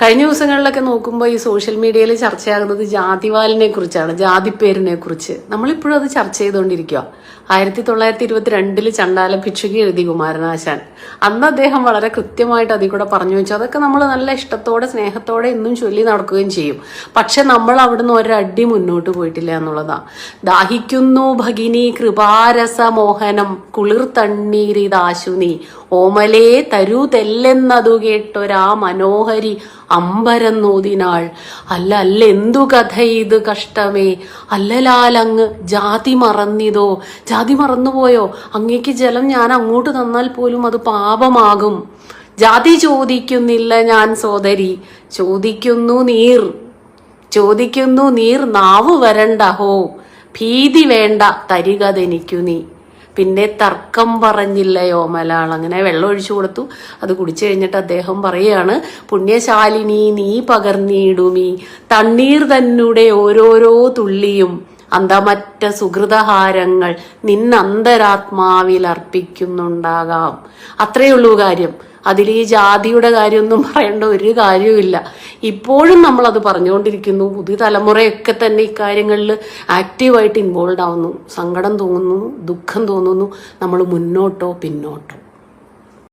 കഴിഞ്ഞ ദിവസങ്ങളിലൊക്കെ നോക്കുമ്പോൾ ഈ സോഷ്യൽ മീഡിയയിൽ ചർച്ചയാകുന്നത് ജാതിവാലിനെ കുറിച്ചാണ് ജാതിപ്പേരിനെ കുറിച്ച്. നമ്മളിപ്പോഴും അത് ചർച്ച ചെയ്തുകൊണ്ടിരിക്കുക ആയിരത്തി തൊള്ളായിരത്തി ഇരുപത്തിരണ്ടിൽ ചണ്ടാല ഭിക്ഷുകി എഴുതി കുമാരനാശാൻ. അന്ന് അദ്ദേഹം വളരെ കൃത്യമായിട്ട് അതിൽ കൂടെ പറഞ്ഞു വെച്ചു. അതൊക്കെ നമ്മൾ നല്ല ഇഷ്ടത്തോടെ സ്നേഹത്തോടെ ഇന്നും ചൊല്ലി നടക്കുകയും ചെയ്യും. പക്ഷെ നമ്മൾ അവിടുന്ന് ഒരടി മുന്നോട്ട് പോയിട്ടില്ല എന്നുള്ളതാ. ദാഹിക്കുന്നു ഭഗിനി കൃപാരസ മോഹനം കുളിർ തണ്ണീരിതാശുനി ഓമലേ തരൂ തെല്ലെന്നതു കേട്ടൊരാ മനോഹരി. അമ്പരന്നോതിനാൾ. അല്ല അല്ല എന്തു കഥ ഇത് കഷ്ടമേ? അല്ലലാലങ്ങ് ജാതി മറന്നിതോ? ജാതി മറന്നുപോയോ? അങ്ങേക്ക് ജലം ഞാൻ അങ്ങോട്ട് തന്നാൽ പോലും അത് പാപമാകും. ജാതി ചോദിക്കുന്നില്ല ഞാൻ സോദരി. ചോദിക്കുന്നു നീർ. ചോദിക്കുന്നു നീർ നാവ് വരണ്ടഹോ ഭീതി വേണ്ട തരികതെനിക്കു നീ. പിന്നെ തർക്കം പറഞ്ഞില്ല യോമലാൾ അങ്ങനെ വെള്ളം ഒഴിച്ചു കൊടുത്തു. അത് കുടിച്ചു കഴിഞ്ഞിട്ട് അദ്ദേഹം പറയുകയാണ് പുണ്യശാലിനി നീ പകർന്നിടുമീ തണ്ണീർ തന്നെ ഓരോരോ തുള്ളിയും. അന്തമറ്റ സുഹൃതഹാരങ്ങൾ നിന്നന്തരാത്മാവിൽ അർപ്പിക്കുന്നുണ്ടാകാം. അത്രയുള്ളൂ കാര്യം. അതിൽ ഈ ജാതിയുടെ കാര്യമൊന്നും പറയേണ്ട ഒരു കാര്യവുമില്ല. ഇപ്പോഴും നമ്മൾ അത് പറഞ്ഞുകൊണ്ടിരിക്കുന്നു. പുതിയ തലമുറയൊക്കെ തന്നെ ഇക്കാര്യങ്ങളിൽ ആക്റ്റീവായിട്ട് ഇൻവോൾവ് ആവുന്നു. സങ്കടം തോന്നുന്നു ദുഃഖം തോന്നുന്നു. നമ്മൾ മുന്നോട്ടോ പിന്നോട്ടോ.